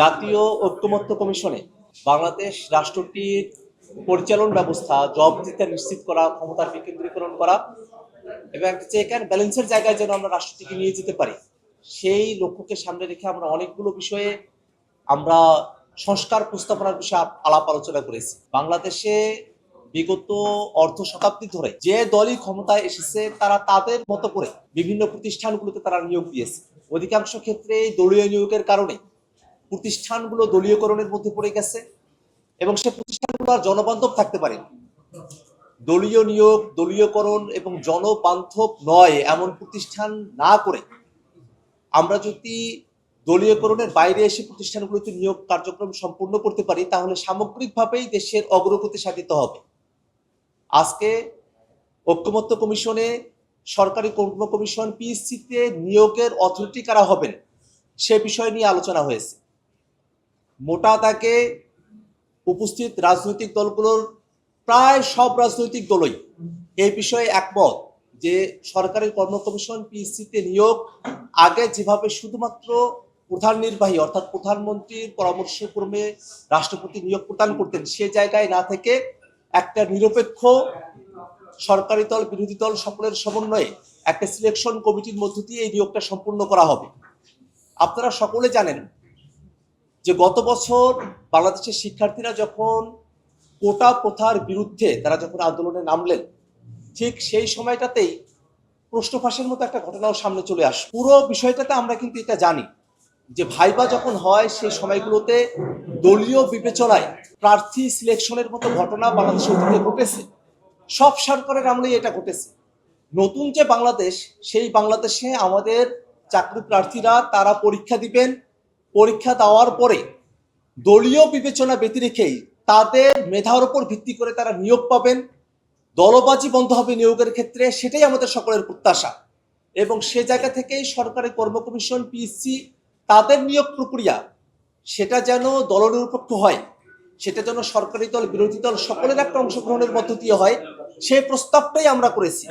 জাতীয় ঐক্যমত্য কমিশনে বাংলাদেশ রাষ্ট্রটির পরিচালন ব্যবস্থা জবাবদিহিতা নিশ্চিত করা ক্ষমতার বিকেন্দ্রীকরণ করা এবং একটা চেক অ্যান্ড ব্যালেন্সের জায়গায় যেন আমরা রাষ্ট্রটিকে নিয়ে যেতে পারি, সেই লক্ষ্যকে সামনে রেখে আমরা অনেকগুলো বিষয়ে আমরা সংস্কার প্রস্তাবনার বিষয়ে আলাপ আলোচনা করেছি। বাংলাদেশে বিগত অর্ধ শতাব্দী ধরে যে দলই ক্ষমতায় এসেছে, তারা তাদের মতো করে বিভিন্ন প্রতিষ্ঠানগুলোতে তারা নিয়োগ দিয়েছে। অধিকাংশ ক্ষেত্রে দলীয় নিয়োগের কারণে প্রতিষ্ঠানগুলো দলীয়করণের মধ্যে পড়ে গেছে এবং সে প্রতিষ্ঠানগুলো আর জনবান্ধব থাকতে পারে দলীয় নিয়োগ, দলীয়করণ এবং জনবান্ধব নয়, এমন প্রতিষ্ঠান না করে আমরা যদি দলীয়করণের বাইরে এসে প্রতিষ্ঠানগুলোতে নিয়োগ কার্যক্রম সম্পূর্ণ করতে পারি, তাহলে সামগ্রিকভাবেই দেশের অগ্রগতি সাধিত হবে। আজকে ঐক্যমত্য কমিশনে সরকারি কর্ম কমিশন পিএসসিতে নিয়োগের অথরিটি কারা হবেন, সে বিষয় নিয়ে আলোচনা হয়েছে। মোটা তাকে উপস্থিত রাজনৈতিক দলগুলোর প্রায় সব রাজনৈতিক দলই এই বিষয়ে একমত যে সরকারি কর্ম কমিশন পিএসসিতে নিয়োগ আগে যেভাবে শুধুমাত্র প্রধান নির্বাহী অর্থাৎ প্রধানমন্ত্রীর পরামর্শক্রমে রাষ্ট্রপতি নিয়োগ প্রদান করতেন, সে জায়গায় না থেকে একটা নিরপেক্ষ সরকারি দল, বিরোধী দল সকলের সমন্বয়ে একটা সিলেকশন কমিটির মধ্য দিয়ে এই নিয়োগটা সম্পূর্ণ করা হবে। আপনারা সকলে জানেন যে গত বছর বাংলাদেশের শিক্ষার্থীরা যখন কোটা প্রথার বিরুদ্ধে তারা যখন আন্দোলনে নামলেন, ঠিক সেই সময়টাতেই প্রশ্ন ফাঁসের মতো একটা ঘটনাও সামনে চলে আস পুরো বিষয়টাতে আমরা কিন্তু এটা জানি যে ভাইবা যখন হয় সেই সময়গুলোতে দলীয় বিবেচনায় প্রার্থী সিলেকশনের মতো ঘটনা বাংলাদেশে অতীতে ঘটেছে। সব সরকারের আমলেই এটা ঘটেছে। নতুন যে বাংলাদেশ, সেই বাংলাদেশে আমাদের চাকরি প্রার্থীরা তারা পরীক্ষা দিবেন পরীক্ষা দেওয়ার পরে দলীয় বিবেচনা ব্যতি রেখেই তাদের মেধার উপর ভিত্তি করে তারা নিয়োগ পাবেন। দলবাজি বন্ধ হবে নিয়োগের ক্ষেত্রে, সেটাই আমাদের সকলের প্রত্যাশা। এবং সে জায়গা থেকেই সরকারি কর্ম কমিশন, পিএসসি তাদের নিয়োগ প্রক্রিয়া, সেটা যেন দলনিরপেক্ষ হয়, সেটা যেন সরকারি দল, বিরোধী দল সকলের একটা অংশগ্রহণের মধ্য দিয়ে হয়, সেই প্রস্তাবটাই আমরা করেছি।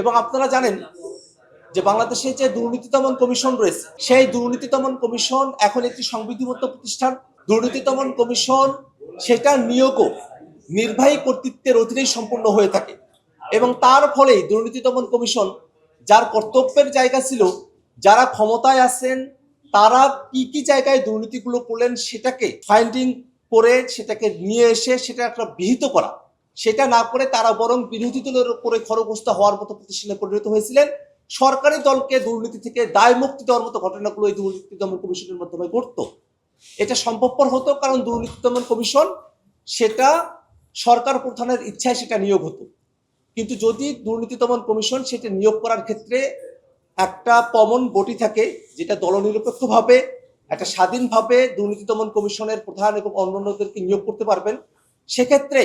এবং আপনারা জানেন যে বাংলাদেশে যে দুর্নীতি দমন কমিশন রয়েছে, সেই দুর্নীতি দমন কমিশন এখন একটি সংবিধিবদ্ধ প্রতিষ্ঠান। দুর্নীতি দমন কমিশন সেটা নিয়োগও নির্বাহী কর্তৃত্বের অধীনেই সম্পূর্ণ হয়ে থাকে। এবং তার ফলেই দুর্নীতি দমন কমিশন যার কর্তব্যের জায়গা ছিল, যারা ক্ষমতায় আছেন, তারা কি কি জায়গায় দুর্নীতিগুলো করলেন সেটাকে ফাইন্ডিং করে সেটাকে নিয়ে এসে সেটা একটা বিহিত করা। সেটা না করে তারা বরং বিরোধী দলের উপরে খরগ্রস্ত হওয়ার মতো প্রতিষ্ঠানে পরিণত হয়েছিলেন। সরকারি দলকে দুর্নীতি থেকে দায় মুক্তি দেওয়ার মতো ঘটনাগুলো এই দুর্নীতি দমন কমিশনের মাধ্যমে ঘটতো। এটা সম্ভবপর হতো কারণ দুর্নীতি দমন কমিশন সেটা সরকার প্রধানের ইচ্ছায় সেটা নিয়োগ হতো। কিন্তু যদি দুর্নীতি দমন কমিশন সেটা নিয়োগ করার ক্ষেত্রে একটা কমন বটি থাকে, যেটা দলনিরপেক্ষভাবে, একটা স্বাধীনভাবে দুর্নীতি দমন কমিশনের প্রধান এবং অন্যান্যদেরকে নিয়োগ করতে পারবেন, সেক্ষেত্রে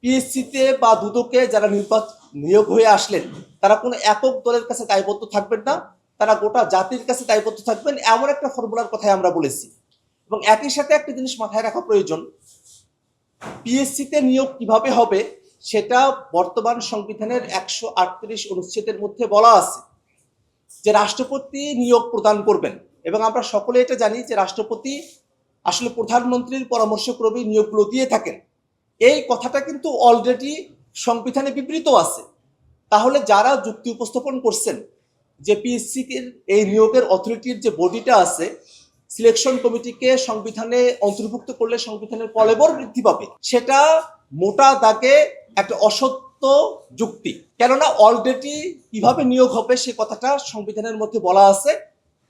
পিএসসিতে বা দুদকে যারা নির্বাচন নিয়োগ হয়ে আসলেন, তারা কোনো একক দলের কাছে দায়বদ্ধ থাকবেন না, তারা গোটা জাতির কাছে দায়বদ্ধ থাকবেন এমন একটা ফর্মুলার কথাই আমরা বলেছি। এবং একই সাথে একটা জিনিস মাথায় রাখা প্রয়োজন পিএসসিতে নিয়োগ কীভাবে হবে সেটা বর্তমান সংবিধানের একশো আটত্রিশ অনুচ্ছেদের মধ্যে বলা আছে, যে রাষ্ট্রপতি নিয়োগ প্রদান করবেন। এবং আমরা সকলে এটা জানি যে রাষ্ট্রপতি আসলে প্রধানমন্ত্রীর পরামর্শক্রমে নিয়োগগুলো দিয়ে থাকেন। এই কথাটা কিন্তু অলরেডি সংবিধানে বিবৃত আছে। তাহলে যারা যুক্তি উপস্থাপন করছেন যে পিএসসি এই নিয়োগের অথরিটির যে বডিটা আছে সিলেকশন কমিটিকে সংবিধানে অন্তর্ভুক্ত করলে সংবিধানের কলেবর বৃদ্ধি পাবে। সেটা মোটা দাগে একটা অসত্য যুক্তি। কেননা অলরেডি কীভাবে নিয়োগ হবে সে কথাটা সংবিধানের মধ্যে বলা আছে।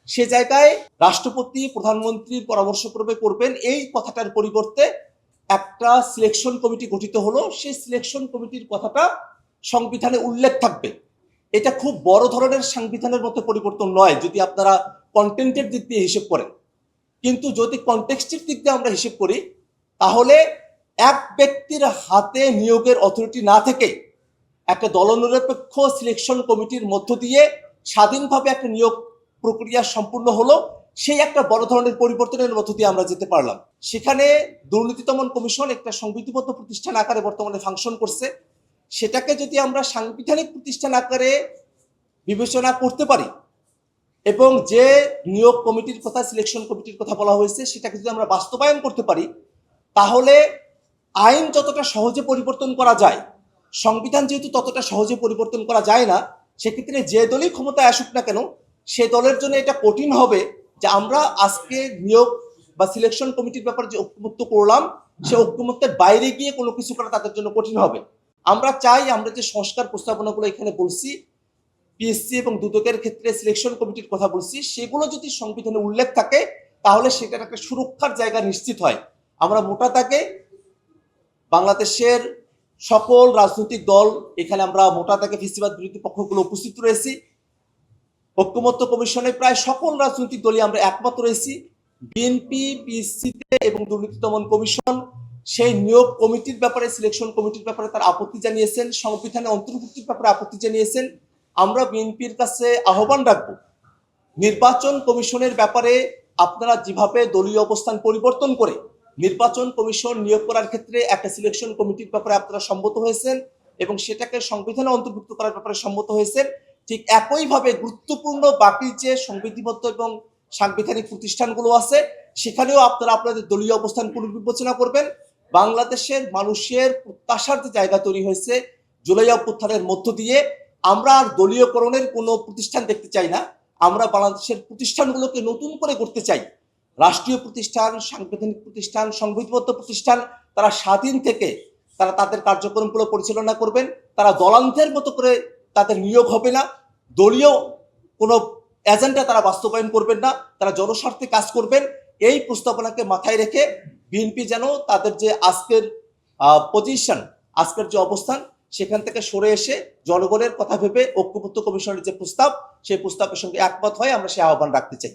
সে জায়গায় রাষ্ট্রপতি প্রধানমন্ত্রীর পরামর্শক্রমে করবেন, এই কথাটার পরিবর্তে একটা সিলেকশন কমিটি গঠিত হলো, সেই সিলেকশন কমিটির কথাটা সংবিধানে উল্লেখ থাকবে। এটা খুব বড় ধরনের সংবিধানের মধ্যে পরিবর্তন নয়, যদি আপনারা কন্টেন্টের দিক দিয়ে হিসেব করেন। কিন্তু যদি কনটেক্সটের দিক দিয়ে আমরা হিসেব করি, তাহলে এক ব্যক্তির হাতে নিয়োগের অথরিটি না থেকে একটা দলনিরপেক্ষ সিলেকশন কমিটির মধ্য দিয়ে স্বাধীনভাবে একটা নিয়োগ প্রক্রিয়া সম্পূর্ণ হলো। সেই একটা বড় ধরনের পরিবর্তনের মধ্য দিয়ে আমরা যেতে পারলাম। সেখানে দুর্নীতি দমন কমিশন একটা সংবিধিবদ্ধ প্রতিষ্ঠান আকারে বর্তমানে ফাংশন করছে। সেটাকে যদি আমরা সাংবিধানিক প্রতিষ্ঠান আকারে বিবেচনা করতে পারি এবং যে নিয়োগ কমিটির কথা সিলেকশন কমিটির কথা বলা হয়েছে, সেটাকে যদি আমরা বাস্তবায়ন করতে পারি, তাহলে আইন যতটা সহজে পরিবর্তন করা যায়, সংবিধান যেহেতু ততটা সহজে পরিবর্তন করা যায় না, সেক্ষেত্রে যে দলই ক্ষমতায় আসুক না কেন, সে দলের জন্য এটা কঠিন হবে যে আমরা আজকে নিয়োগ বা সিলেকশন কমিটির ব্যাপারে যে ঐক্যমত্য করলাম সে ঐক্যমত্যের বাইরে গিয়ে কোনো কিছু করা তাদের জন্য কঠিন হবে। আমরা চাই আমরা যে সংস্কার প্রস্তাবনাগুলো এখানে বলছি পিএসসি এবং দুদকের ক্ষেত্রে সিলেকশন কমিটির কথা বলছি সেগুলো যদি সংবিধানে উল্লেখ থাকে তাহলে সেটার একটা সুরক্ষার জায়গা নিশ্চিত হয়। আমরা মোটা তাকে বাংলাদেশের সকল রাজনৈতিক দল এখানে আমরা মোটা তাকে ফেসিবাদ বিরোধী পক্ষগুলো উপস্থিত রয়েছি ঐক্যমত্য কমিশনে প্রায় সকল রাজনৈতিক দলই আমরা একমত রয়েছি। বিএনপি পিএসসিতে এবং দুর্নীতি দমন কমিশন, সেই নিয়োগ কমিটির ব্যাপারে সিলেকশন কমিটির ব্যাপারে তার আপত্তি জানিয়েছেন সংবিধানে অন্তর্ভুক্তির ব্যাপারে আপত্তি জানিয়েছেন। আমরা বিএনপির কাছে আহ্বান রাখব, নির্বাচন কমিশনের ব্যাপারে আপনারা যেভাবে দলীয় অবস্থান পরিবর্তন করে নির্বাচন কমিশন নিয়োগ করার ক্ষেত্রে একটা সিলেকশন কমিটির ব্যাপারে আপনারা সম্মত হয়েছেন এবং সেটাকে সংবিধানে অন্তর্ভুক্ত করার ব্যাপারে সম্মত হয়েছেন ঠিক একইভাবে গুরুত্বপূর্ণ বাকি যে সংবিধিবদ্ধ এবং সাংবিধানিক প্রতিষ্ঠানগুলো আছে, সেখানেও আপনারা আপনাদের দলীয় অবস্থান পুনর্বিবেচনা করবেন। বাংলাদেশের মানুষের প্রত্যাশার যে জায়গা তৈরি হয়েছে, জুলাই অভ্যুত্থানের মধ্য দিয়ে আমরা আর দলীয়করণের কোনো প্রতিষ্ঠান দেখতে চাই না। আমরা বাংলাদেশের প্রতিষ্ঠানগুলোকে নতুন করে করতে চাই। রাষ্ট্রীয় প্রতিষ্ঠান, সাংবিধানিক প্রতিষ্ঠান, সংবিধিবদ্ধ প্রতিষ্ঠান, তারা স্বাধীন থেকে তারা তাদের কার্যক্রমগুলো পরিচালনা করবেন। তারা দলান্তের মতো করে তাদের নিয়োগ হবে না। দলীয় কোনো এজেন্ডা তারা বাস্তবায়ন করবেন না, তারা জনস্বার্থে কাজ করবেন। এই প্রস্তাবনাকে মাথায় রেখে বিএনপি যেন তাদের যে আজকের পজিশন আজকের যে অবস্থান, সেখান থেকে সরে এসে জনগণের কথা ভেবে ঐক্যবদ্ধ কমিশনের যে প্রস্তাব, সেই প্রস্তাবের সঙ্গে একমত হয় আমরা সে আহ্বান রাখতে চাই।